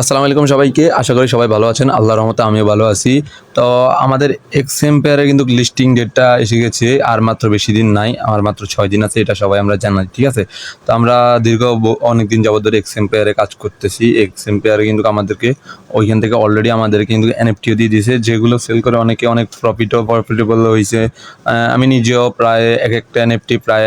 আসসালামু আলাইকুম সবাইকে। আশা করি সবাই ভালো আছেন। আল্লাহর রহমতে আমিও ভালো আছি। তো আমাদের এক্সএম পেয়ারে কিন্তু লিস্টিং ডেটটা এসে গেছে, আর মাত্র বেশি দিন নাই, আমার মাত্র ছয় দিন আছে, এটা সবাই আমরা জানাই, ঠিক আছে? তো আমরা দীর্ঘ অনেক দিন যাবত ধরে এক্সএম পেয়ারে কাজ করতেছি। এক্সএম পেয়ারে কিন্তু আমাদেরকে ওইখান থেকে অলরেডি আমাদেরকে কিন্তু এনএফটিও দিয়ে দিয়েছে, যেগুলো সেল করে অনেকে অনেক প্রফিটও প্রফিটেবল হয়েছে। আমি নিজেও প্রায় এক একটা এনএফটি প্রায়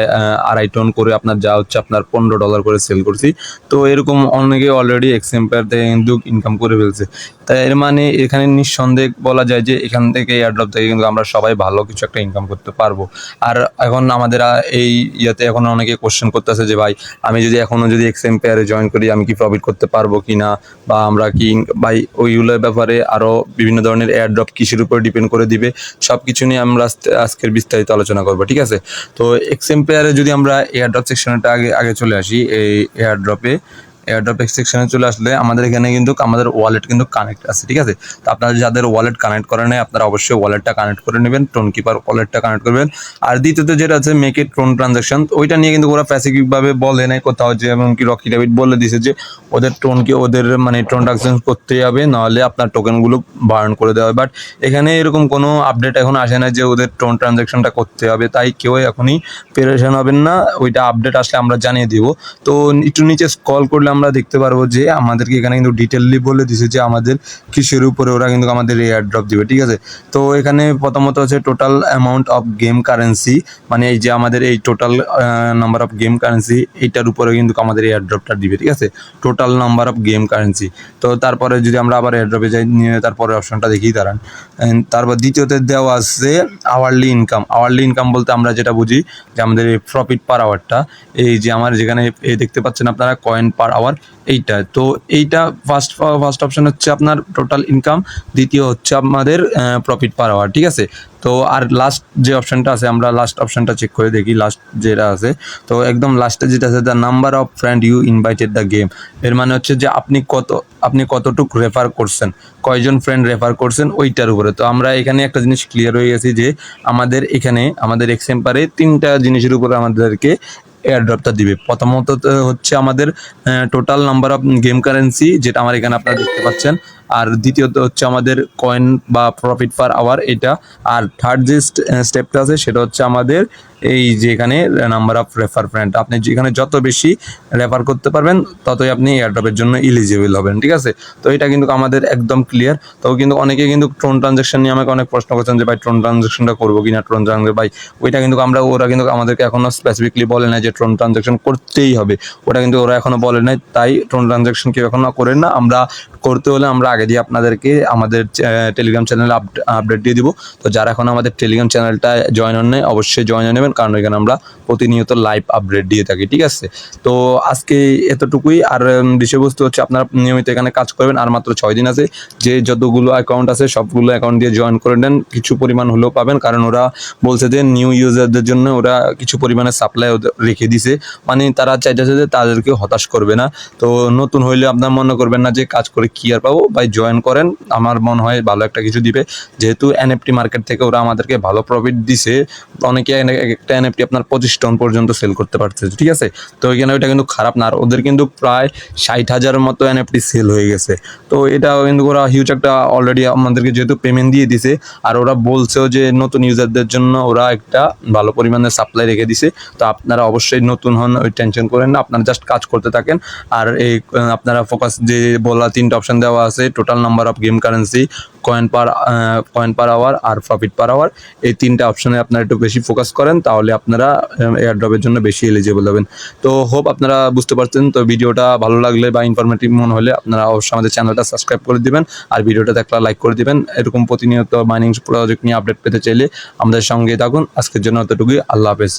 আড়াই টন করে আপনার যা হচ্ছে আপনার পনেরো ডলার করে সেল করছি। তো এরকম অনেকে অলরেডি এক্সএম্পায়ার থেকে কিন্তু ইনকাম করে ফেলছে। তাই এর মানে এখানে নিঃসন্দেহ বলা যায় যে এখান থেকে এয়ারড্রপ থেকে কিন্তু আমরা সবাই ভালো কিছু একটা ইনকাম করতে পারব। আর এখন আমাদের এই ইয়েতে এখন অনেকে কোশ্চেন করতেছে যে, ভাই, আমি যদি এখনও যদি এক্সএম্পায়ারে জয়েন করি, আমি কি প্রফিট করতে পারব কি না? বা আমরা কি ভাই, ওইগুলোর ব্যাপারে আরও বিভিন্ন ধরনের এয়ারড্রপ কিসের উপর ডিপেন্ড করে দিবে সব কিছু নিয়ে আমরা আজকের বিস্তারিত আলোচনা করব, ঠিক আছে? তো এক্স এম এক্সএম্পায়ারে যদি আমরা এয়ারড্রপ সেকশনটা আগে আগে চলে আসি, এই এয়ারড্রপে এয়ারড্রপ সেকশনে চলে আসলে আমাদের এখানে কিন্তু আমাদের ওয়ালেট কিন্তু কানেক্ট আছে, ঠিক আছে? তো আপনারা যাদের ওয়ালেট কানেক্ট করে নেয় আপনারা অবশ্যই ওয়ালেটটা কানেক্ট করে নেবেন টোন কিপার ওয়ালেটটা কানেক্ট করবেন। আর দ্বিতীয়ত যেটা আছে মেক ইট টোন ট্রানজাকশন ওইটা নিয়ে কিন্তু ওরা স্পেসিফিকভাবে বলে নাই কোথাও যে, এমনকি রকি ডেভিড বলে দিছে যে, ওদের টোনকে ওদের মানে ট্রানজাকশন করতে হবে নাহলে আপনার টোকেনগুলো বার্ন করে দেওয়া হবে। বাট এখানে এরকম কোনো আপডেট এখন আসে না যে, ওদের টোন ট্রানজাকশনটা করতে হবে তাই কেউ এখনই প্রেশন হবেন না। ওইটা আপডেট আসলে আমরা জানিয়ে দিব। তো একটু নিচে স্কল করলে আমরা দেখতে পারব যে আমাদেরকে এখানে কিন্তু ডিটেললি বলে দিছে যে আমাদের কিসের উপরে ওরা কিন্তু আমাদের এয়ার ড্রপ দিবে, ঠিক আছে? তো এখানে প্রথমত হচ্ছে total amount of game currency মানে এই যে আমাদের এই total number of game currency এইটার উপরে কিন্তু আমাদের এয়ার ড্রপটা দিবে, ঠিক আছে? Total number of game currency তো তারপরে যদি আমরা আবার এয়ার ড্রপে যাই, নিয়ে তারপরে অপশনটা দেখি, দাঁড়ান। তারপর দ্বিতীয়তে দেওয়া আছে আওয়ারলি ইনকাম আওয়ারলি ইনকাম বলতে আমরা যেটা বুঝি, যে আমাদের প্রফিট পার আওয়ারটা এই যে আমার যেখানে দেখতে পাচ্ছেন আপনারা কয়েন পার আওয়ার এইটা। তো এইটা ফার্স্ট ফার্স্ট অপশন হচ্ছে আপনার টোটাল ইনকাম দ্বিতীয় হচ্ছে আমাদের প্রফিট পার আওয়ার ঠিক আছে? তো আর লাস্ট যে অপশনটা আছে, আমরা লাস্ট অপশনটা চেক করে দেখি লাস্ট যেটা আছে। তো একদম লাস্টে যেটা আছে the number of friend you invited the game এর মানে হচ্ছে যে আপনি কত, আপনি কতটুক রেফার করছেন, কয়জন ফ্রেন্ড রেফার করছেন, ওইটার উপরে। তো আমরা এখানে একটা জিনিস ক্লিয়ার হয়ে গেছি যে আমাদের এখানে, আমাদের এক্সেম্পারে তিনটা জিনিসের উপরে আমাদেরকে এয়ারড্রপটা দিবে। প্রথমত হচ্ছে আমাদের total number of game currency যেটা আমার এখানে আপনারা দেখতে পাচ্ছেন। আর দ্বিতীয়ত হচ্ছে আমাদের কয়েন বা প্রফিট পার আওয়ার এটা। আর থার্ড যে স্টেপটা আছে, সেটা হচ্ছে আমাদের এই যে এখানে নাম্বার অফ রেফার ফ্রেন্ড আপনি যেখানে যত বেশি রেফার করতে পারবেন, ততই আপনি এয়ারড্রপের জন্য ইলিজিবল হবেন, ঠিক আছে? তো এটা কিন্তু আমাদের একদম ক্লিয়ার তো কিন্তু অনেকে কিন্তু ট্রোন ট্রানজাকশন নিয়ে আমাকে অনেক প্রশ্ন করছেন যে, ভাই ট্রোন ট্রানজাকশনটা করব কিনা? ট্রোন ট্রানজাকশন ভাই, ওইটা কিন্তু আমরা, ওরা কিন্তু আমাদেরকে এখনও স্পেসিফিকলি বলে না যে ট্রোন ট্রানজাকশন করতেই হবে। ওটা কিন্তু ওরা এখনও বলে নাই। তাই ট্রোন ট্রানজাকশন কেউ এখনও করেন না। আমরা করতে হলে আমরা আগে দিয়ে আপনাদেরকে আমাদের টেলিগ্রাম চ্যানেলে আপডেট দিয়ে দিব। তো যারা এখন আমাদের টেলিগ্রাম চ্যানেলটা জয়েন হন নাই, অবশ্যই জয়েন হয়ে নেবেন। কারণ এখানে আমরা প্রতিনিয়ত লাইভ আপডেট দিয়ে থাকি, ঠিক আছে? তো আজকে এতটুকুই, আর বিষয়বস্তু হচ্ছে আপনারা নিয়মিত এখানে কাজ করবেন, আর মাত্র ছয় দিন আছে। যে যতগুলো অ্যাকাউন্ট আছে, সবগুলো অ্যাকাউন্ট দিয়ে জয়েন করে নেন, কিছু পরিমাণ হলেও পাবেন, কারণ ওরা বলছে যে নিউ ইউজারদের জন্য ওরা কিছু পরিমাণে সাপ্লাই রেখে দিছে। মানে তারা চাইতেছে যে তাদেরকে হতাশ করবে না। তো নতুন হইলে আপনার মনে করবেন না যে কাজ করে কি আর পাবো, ভাই জয়েন করেন, আমার মনে হয় ভালো একটা কিছু দিবে। যেহেতু এনএফটি মার্কেট থেকে ওরা আমাদেরকে ভালো প্রফিট দিছে, অনেকে এক- এক একটা এনএফটি আপনার পঁচিশ টন পর্যন্ত সেল করতে পারছে, ঠিক আছে? তো এখানে ওইটা কিন্তু খারাপ না। আর ওদের কিন্তু প্রায় ষাট হাজারের মতো এনএফটি সেল হয়ে গেছে। তো এটা কিন্তু ওরা হিউজ একটা অলরেডি আমাদেরকে যেহেতু পেমেন্ট দিয়ে দিছে, আর ওরা বলছেও যে নতুন ইউজারদের জন্য ওরা একটা ভালো পরিমাণে সাপ্লাই রেখে দিছে। তো আপনারা অবশ্যই নতুন হন, ওই টেনশন করেন না, আপনারা জাস্ট কাজ করতে থাকেন। আর এই, আপনারা ফোকাস যে বলা তিনটা অপশন দেওয়া আছে total number of game currency coin per coin per hour R profit per hour এই তিনটা অপশনে আপনারা একটু বেশি ফোকাস করেন, তাহলে আপনারা এয়ারড্রপের জন্য বেশি এলিজিবল হবেন। তো হোপ আপনারা বুঝতে পারছেন, তো ভিডিওটা ভালো লাগলে বা ইনফরমেটিভ মনে হলে আপনারা অবশ্যই আমাদের চ্যানেলটা সাবস্ক্রাইব করে দিবেন, আর ভিডিওটা দেখলে লাইক করে দিবেন। এরকম প্রতিনিয়ত মাইনিং প্রজেক্ট নিয়ে আপডেট পেতে চাইলে আমাদের সঙ্গে থাকুন। আজকের জন্য অতটুকুই আল্লাহ হাফেজ।